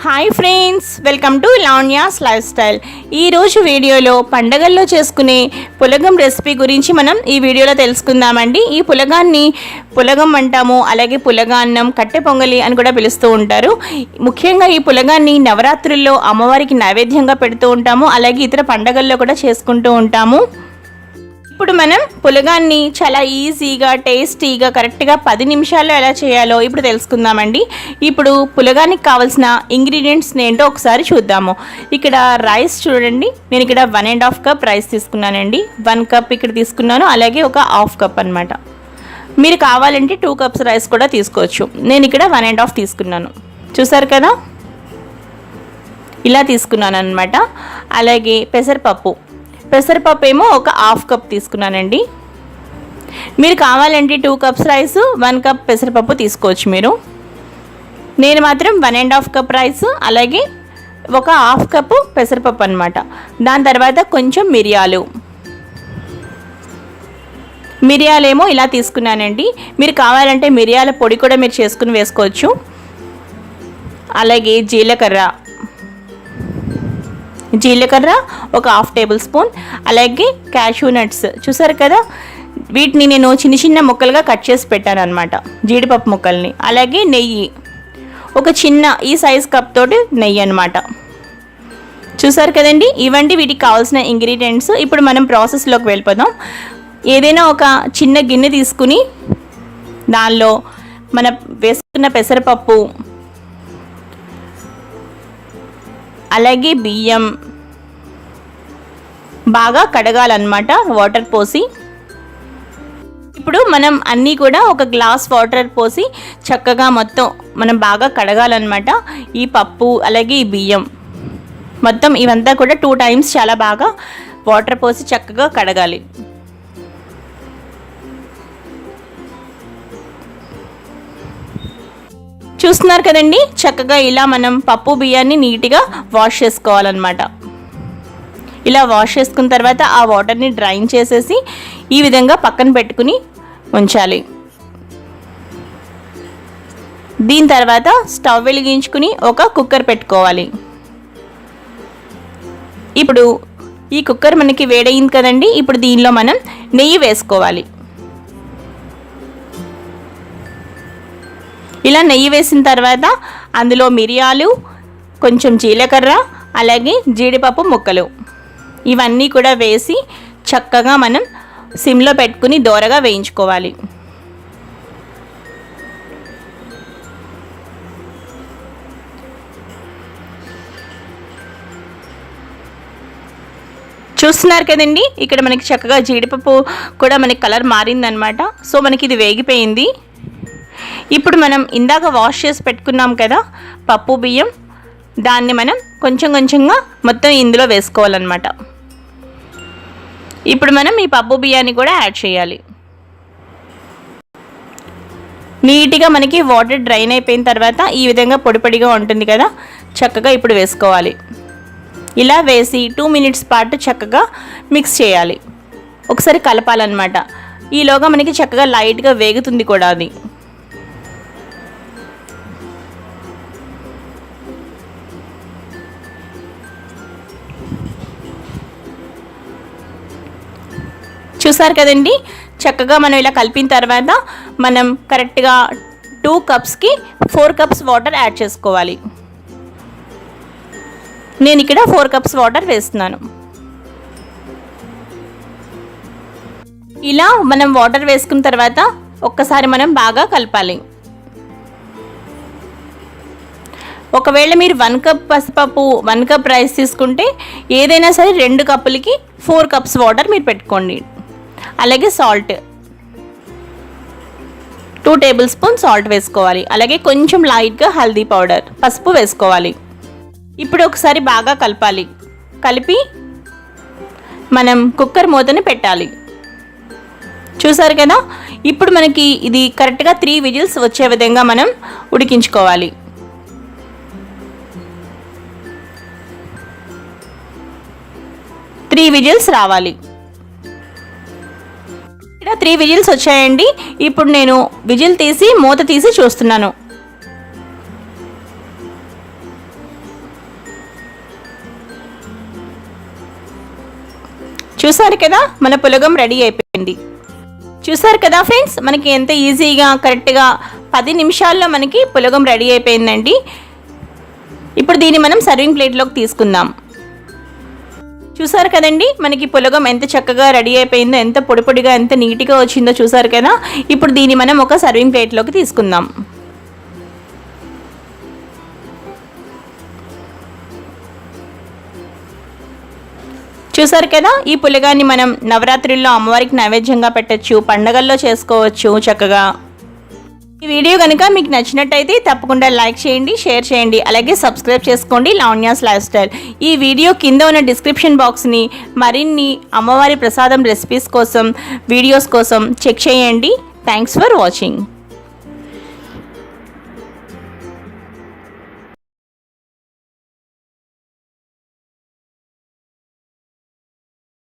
Hi friends welcome to Lavanya's life style ఈరోజు వీడియోలో పండగల్లో చేసుకునే పులగం రెసిపీ గురించి మనం ఈ వీడియోలో తెలుసుకుందామండి. ఈ పులగాన్ని పులగం అంటాము అలాగే పులగాన్నం కట్టె పొంగలి అని కూడా పిలుస్తూ ఉంటారు. ముఖ్యంగా ఈ పులగాన్ని నవరాత్రుల్లో అమ్మవారికి నైవేద్యంగా పెడుతూ ఉంటాము అలాగే ఇతర పండగల్లో కూడా చేసుకుంటూ ఉంటాము. ఇప్పుడు మనం పులగాన్ని చాలా ఈజీగా టేస్టీగా కరెక్ట్గా పది నిమిషాల్లో ఎలా చేయాలో ఇప్పుడు తెలుసుకుందామండి. ఇప్పుడు పులగానికి కావాల్సిన ఇంగ్రీడియంట్స్ ఏంటో ఒకసారి చూద్దాము. ఇక్కడ రైస్ చూడండి. నేను ఇక్కడ one and half cup rice తీసుకున్నానండి. వన్ కప్ ఇక్కడ తీసుకున్నాను. అలాగే ఒక హాఫ్ కప్ అనమాట మీరు కావాలంటే టూ కప్స్ రైస్ కూడా తీసుకోవచ్చు. నేను ఇక్కడ వన్ అండ్ హాఫ్ తీసుకున్నాను. చూసారు కదా? ఇలా తీసుకున్నాను అనమాట అలాగే పెసరపప్పు. పెసరపప్పు ఏమో ఒక హాఫ్ కప్ తీసుకున్నానండి. మీరు కావాలంటే two cups rice one cup పెసరపప్పు తీసుకోవచ్చు మీరు. నేను మాత్రం one and half cup rice అలాగే ఒక హాఫ్ కప్పు పెసరపప్పు అనమాట దాని తర్వాత కొంచెం మిరియాలు. మిరియాలేమో ఇలా తీసుకున్నానండి. మీరు కావాలంటే మిరియాల పొడి కూడా మీరు చేసుకుని వేసుకోవచ్చు. అలాగే జీలకర్ర. జీలకర్ర ఒక హాఫ్ టేబుల్ స్పూన్ అలాగే క్యాషూ నట్స్ చూసారు కదా? వీటిని నేను చిన్న చిన్న ముక్కలుగా కట్ చేసి పెట్టాను అనమాట జీడిపప్పు ముక్కల్ని. అలాగే నెయ్యి. ఒక చిన్న ఈ సైజ్ కప్ తోటి నెయ్యి అనమాట చూసారు కదండి? ఇవండి వీటికి కావాల్సిన ఇంగ్రీడియంట్స్ ఇప్పుడు మనం ప్రాసెస్లోకి వెళ్ళిపోదాం. ఏదైనా ఒక చిన్న గిన్నె తీసుకుని దానిలో మన వేసుకున్న పెసరపప్పు అలాగే బియ్యం బాగా కడగాలన్నమాట వాటర్ పోసి. ఇప్పుడు మనం అన్నీ కూడా ఒక గ్లాస్ వాటర్ పోసి చక్కగా మొత్తం మనం బాగా కడగాలన్నమాట. ఈ పప్పు అలాగే ఈ బియ్యం. మొత్తం ఇవంతా కూడా టూ టైమ్స్ చాలా బాగా వాటర్ పోసి చక్కగా కడగాలి. చూస్తున్నారు కదండి. చక్కగా ఇలా మనం పప్పు బియ్యాన్ని నీట్గా వాష్ చేసుకోవాలన్నమాట. ఇలా వాష్ చేసుకున్న తర్వాత ఆ వాటర్ని డ్రైన్ చేసేసి ఈ విధంగా పక్కన పెట్టుకుని ఉంచాలి. దీని తర్వాత స్టవ్ వెలిగించుకుని ఒక కుక్కర్ పెట్టుకోవాలి. ఇప్పుడు ఈ కుక్కర్ మనకి వేడయింది కదండి. ఇప్పుడు దీనిలో మనం నెయ్యి వేసుకోవాలి. ఇలా నెయ్యి వేసిన తర్వాత అందులో మిరియాలు కొంచెం జీలకర్ర అలాగే జీడిపప్పు ముక్కలు. ఇవన్నీ కూడా వేసి చక్కగా మనం సిమ్లో పెట్టుకుని దోరగా వేయించుకోవాలి. చూస్తున్నారు కదండి? ఇక్కడ మనకి చక్కగా జీడిపప్పు కూడా మనకి కలర్ మారిందనమాట. సో మనకి ఇది వేగిపోయింది. ఇప్పుడు మనం ఇందాక వాష్ చేసి పెట్టుకున్నాం కదా పప్పు బియ్యం. దాన్ని మనం కొంచెం కొంచెంగా మొత్తం ఇందులో వేసుకోవాలన్నమాట. ఇప్పుడు మనం ఈ పప్పు బియ్యాన్ని కూడా యాడ్ చేయాలి. నీట్గా మనకి వాటర్ డ్రైన్ అయిపోయిన తర్వాత ఈ విధంగా పొడి పొడిగా ఉంటుంది కదా చక్కగా ఇప్పుడు వేసుకోవాలి. ఇలా వేసి టూ మినిట్స్ పాటు చక్కగా మిక్స్ చేయాలి. ఒకసారి కలపాలన్నమాట. ఈలోగా మనకి చక్కగా లైట్గా వేగుతుంది కూడా అది. చూసారు కదండి? చక్కగా మనం ఇలా కలిపిన తర్వాత మనం కరెక్ట్గా టూ కప్స్కి ఫోర్ కప్స్ వాటర్ యాడ్ చేసుకోవాలి. నేను ఇక్కడ ఫోర్ కప్స్ వాటర్ వేస్తున్నాను. ఇలా మనం వాటర్ వేసుకున్న తర్వాత ఒక్కసారి మనం బాగా కలపాలి. ఒకవేళ మీరు వన్ కప్ పసుపప్పు వన్ కప్ రైస్ తీసుకుంటే ఏదైనా సరే రెండు కప్పులకి ఫోర్ కప్స్ వాటర్ మీరు పెట్టుకోండి. అలాగే salt two table spoon salt వేసుకోవాలి. అలాగే కొంచెం లైట్గా హల్దీ పౌడర్ పసుపు వేసుకోవాలి. ఇప్పుడు ఒకసారి బాగా కలపాలి. కలిపి మనం కుక్కర్ మూతని పెట్టాలి. చూసారు కదా? ఇప్పుడు మనకి ఇది కరెక్ట్గా త్రీ విజిల్స్ వచ్చే విధంగా మనం ఉడికించుకోవాలి. త్రీ విజిల్స్ రావాలి. త్రీ విజిల్స్ వచ్చాయండి. ఇప్పుడు నేను విజిల్ తీసి మూత తీసి చూస్తున్నాను. చూసారు కదా మన పులగం రెడీ అయిపోయింది. చూసారు కదా ఫ్రెండ్స్ మనకి ఎంత ఈజీగా కరెక్ట్గా పది నిమిషాల్లో మనకి పులగం రెడీ అయిపోయిందండి. ఇప్పుడు దీన్ని మనం సర్వింగ్ ప్లేట్లోకి తీసుకుందాం. చూసారు కదండి? మనకి పులగం ఎంత చక్కగా రెడీ అయిపోయిందో ఎంత పొడి పొడిగా ఎంత నీట్గా వచ్చిందో చూసారు కదా? ఇప్పుడు దీన్ని మనం ఒక సర్వింగ్ ప్లేట్లోకి తీసుకుందాం. చూసారు కదా? ఈ పులగాన్ని మనం నవరాత్రుల్లో అమ్మవారికి నైవేద్యంగా పెట్టచ్చు పండగల్లో చేసుకోవచ్చు చక్కగా. ఈ వీడియో కనుక మీకు నచ్చినట్టయితే తప్పకుండా లైక్ చేయండి షేర్ చేయండి అలాగే సబ్స్క్రైబ్ చేసుకోండి లావణ్యాస్ లైఫ్ స్టైల్. ఈ వీడియో కింద ఉన్న డిస్క్రిప్షన్ బాక్స్ని మరిన్ని అమ్మవారి ప్రసాదం రెసిపీస్ కోసం వీడియోస్ కోసం చెక్ చేయండి. Thanks for watching